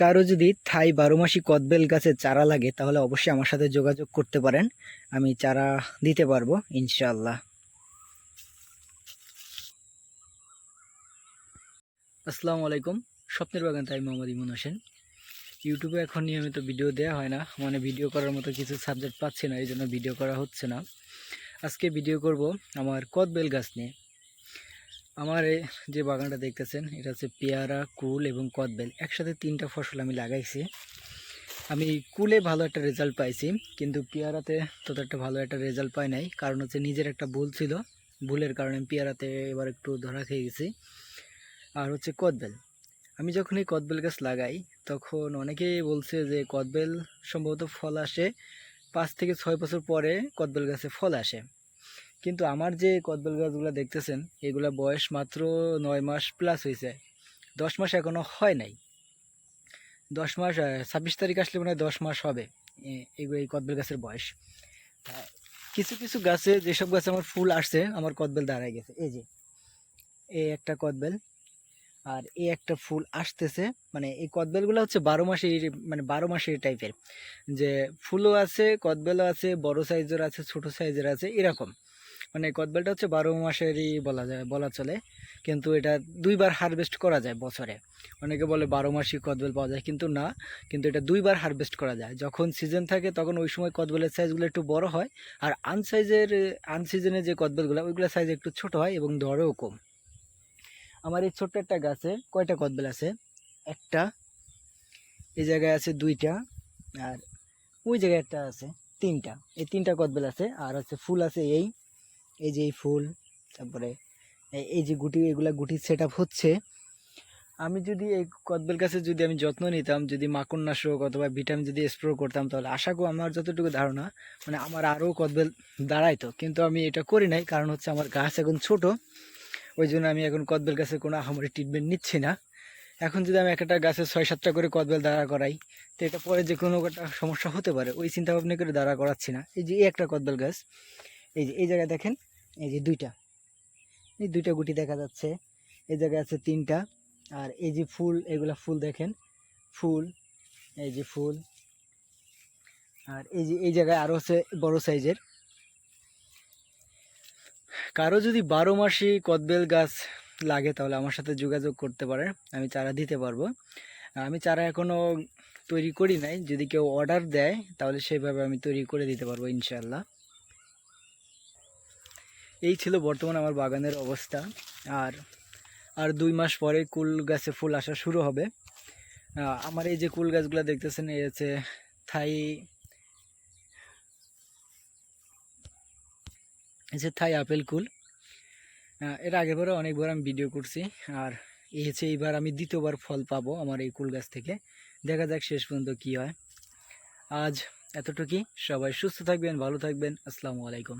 কারও যদি থাই বারো মাসি কদবেল গাছের চারা লাগে, তাহলে অবশ্যই আমার সাথে যোগাযোগ করতে পারেন। আমি চারা দিতে পারব, ইনশাআল্লাহ। আসসালামু আলাইকুম, স্বপ্নের বাগান, তাই মোহাম্মদ ইমন হোসেন। ইউটিউবে এখন নিয়মিত ভিডিও দেওয়া হয় না মানে ভিডিও করার মতো কিছু সাবজেক্ট পাচ্ছি না এই জন্য ভিডিও করা হচ্ছে না। আজকে ভিডিও করব আমার কদবেল গাছ নিয়ে। আমার এই যে বাগানটা দেখতেছেন, এটা হচ্ছে পেয়ারা, কুল এবং কদবেল। একসাথে তিনটা ফসল আমি লাগাইছি। আমি কুলে ভালো একটা রেজাল্ট পাইছি, কিন্তু পেয়ারাতে তত একটা ভালো একটা রেজাল্ট পাই নাই। কারণ হচ্ছে নিজের একটা ভুল ছিল। ভুলের কারণে পেয়ারাতে এবার একটু ধরা খেয়ে গেছি। আর হচ্ছে কদবেল। আমি যখন এই কদবেল গাছ লাগাই, তখন অনেকেই বলছে যে কদবেল সম্ভবত ফল আসে পাঁচ থেকে ছয় বছর পরে কদবেল গাছে ফল আসে। কিন্তু আমার যে কদবেল গাছগুলো দেখতেছেন, এগুলা বয়স মাত্র নয় মাস প্লাস হয়েছে দশ মাস এখনও হয় নাই। দশ মাস ছাব্বিশ তারিখ আসলে মনে হয় দশ মাস হবে এগুলো এই কদবেল গাছের বয়স। কিছু কিছু গাছে, যেসব গাছে আমার ফুল আসছে, আমার কদবেল দাঁড়ায় গেছে। এই যে এই একটা কদবেল আর এই একটা ফুল আসতেছে। মানে এই কদবেলগুলো হচ্ছে বারো মাসে মানে বারো মাসের টাইপের যে ফুলও আছে, কদবেলও আছে, বড় সাইজের আছে, ছোট সাইজের আছে, এরকম। মানে কদবেলটা হচ্ছে বারো মাসেরই বলা যায়, বলা চলে। কিন্তু এটা দুইবার হারভেস্ট করা যায় বছরে। অনেকে বলে বারো মাসই কদবেল পাওয়া যায়, কিন্তু না। কিন্তু এটা দুইবার হারভেস্ট করা যায়। যখন সিজন থাকে, তখন ওই সময় কদবেলের সাইজগুলো একটু বড় হয়। আর আনসাইজের আনসিজনে যে কদবেলগুলো ওইগুলো সাইজ একটু ছোট হয় এবং দরেও কম। আমার এই ছোট্ট একটা গাছে কয়টা কদবেল আছে? একটা, এই জায়গায় আছে দুইটা, আর ওই জায়গায় একটা আছে তিনটা। এই তিনটা কদবেল আছে, আর হচ্ছে ফুল আছে এই এই যে এই ফুল, তারপরে এই- যে গুটি, এগুলা গুটি সেট হচ্ছে। আমি যদি এই কদবেল গাছের যদি আমি যত্ন নিতাম, যদি মাকড়নাশক অথবা ভিটামিন যদি স্প্রে করতাম, তাহলে আশা করি আমার যতটুকু ধারণা মানে আমার আরও কদবেল দাঁড়াইতো। কিন্তু আমি এটা করি নাই, কারণ হচ্ছে আমার গাছ এখন ছোট। ওই জন্য আমি এখন কদবেল গাছের কোনো আহামরি ট্রিটমেন্ট নিচ্ছি না। এখন যদি আমি একটা গাছে ছয়, সাতটা করে কদবেল দাঁড়া করাই, তো এটা পরে যে কোনো একটা সমস্যা হতে পারে। ওই চিন্তা ভাবনা করে দাঁড়া করাচ্ছি না। এই যে একটা কদবেল গাছ, এই যে এই জায়গায় দেখেন এই যে দুইটা। এই দুইটা গুটি দেখা যাচ্ছে। এই জায়গায় আছে তিনটা। আর এই যে ফুল, এগুলা ফুল দেখেন। ফুল, এই যে ফুল। আর এই যে, এই জায়গায় আরও আছে বড় সাইজের। কারও যদি বারো মাসি কদবেল গাছ লাগে, তাহলে আমার সাথে যোগাযোগ করতে পারে। আমি চারা দিতে পারব। আমি চারা এখনও তৈরি করি নাই। যদি কেউ অর্ডার দেয়, তাহলে সেইভাবে আমি তৈরি করে দিতে পারব ইনশাল্লাহ এই ছিল বর্তমান আমার বাগানের অবস্থা। আর আর দুই মাস পরে কুল গাছে ফুল আসা শুরু হবে। আমার এই যে কুল গাছগুলো দেখতেছেন, এই হচ্ছে থাই, এই যে থাই আপেল কুল। এর আগের বারে অনেকবার আমি ভিডিও করছি। আর এই হচ্ছে এইবার আমি দ্বিতীয়বার ফল পাবো আমার এই কুল গাছ থেকে। দেখা যাক শেষ পর্যন্ত কি হয়। আজ এতটুকুই। সবাই সুস্থ থাকবেন, ভালো থাকবেন। আসসালামু আলাইকুম।